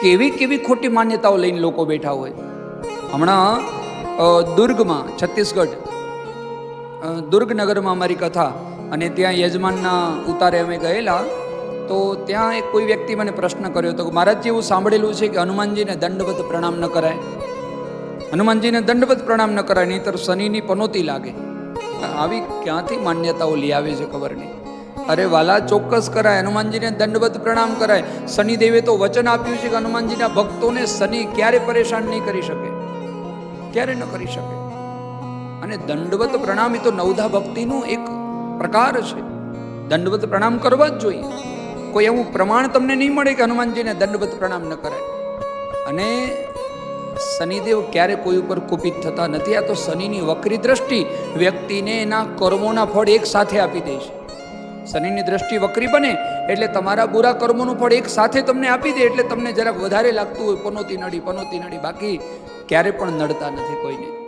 કેવી કેવી ખોટી માન્યતાઓ લઈને લોકો બેઠા હોય. હમણાં દુર્ગમાં, છત્તીસગઢ દુર્ગનગરમાં અમારી કથા અને ત્યાં યજમાનના ઉતારે અમે ગયેલા, તો ત્યાં એક કોઈ વ્યક્તિ મને પ્રશ્ન કર્યો હતો કે મહારાજજી એવું સાંભળેલું છે કે હનુમાનજીને દંડવત પ્રણામ ન કરાય? હનુમાનજીને દંડવત પ્રણામ ન કરાય, નહીંતર શનિની પનોતી લાગે. આવી ક્યાંથી માન્યતાઓ લઈ આવે છે ખબર નહીં. અરે વાલા, ચોક્કસ કરાય. હનુમાનજીને દંડવત પ્રણામ કરાય. શનિદેવે તો વચન આપ્યું છે કે હનુમાનજીના ભક્તોને શનિ ક્યારે પરેશાન નહીં કરી શકે. ક્યારે ન કરી શકે. અને દંડવત પ્રણામ એ તો નવધા ભક્તિનું એક પ્રકાર છે. દંડવત પ્રણામ કરવા જ જોઈએ. કોઈ એવું પ્રમાણ તમને નહીં મળે કે હનુમાનજીને દંડવત પ્રણામ ન કરાય. અને શનિદેવ ક્યારે કોઈ ઉપર કુપિત થતા નથી. આ તો શનિની વક્રી દ્રષ્ટિ વ્યક્તિને એના કર્મોના ફળ એક સાથે આપી દે છે. શનિની દ્રષ્ટિ વક્રી બને એટલે તમારા બુરા કર્મોનું ફળ એક સાથે તમને આપી દે એટલે તમને જરાક વધારે લાગતું હોય. પનોતી નડી પનોતી નડી બાકી ક્યારે પણ નડતા નથી કોઈને.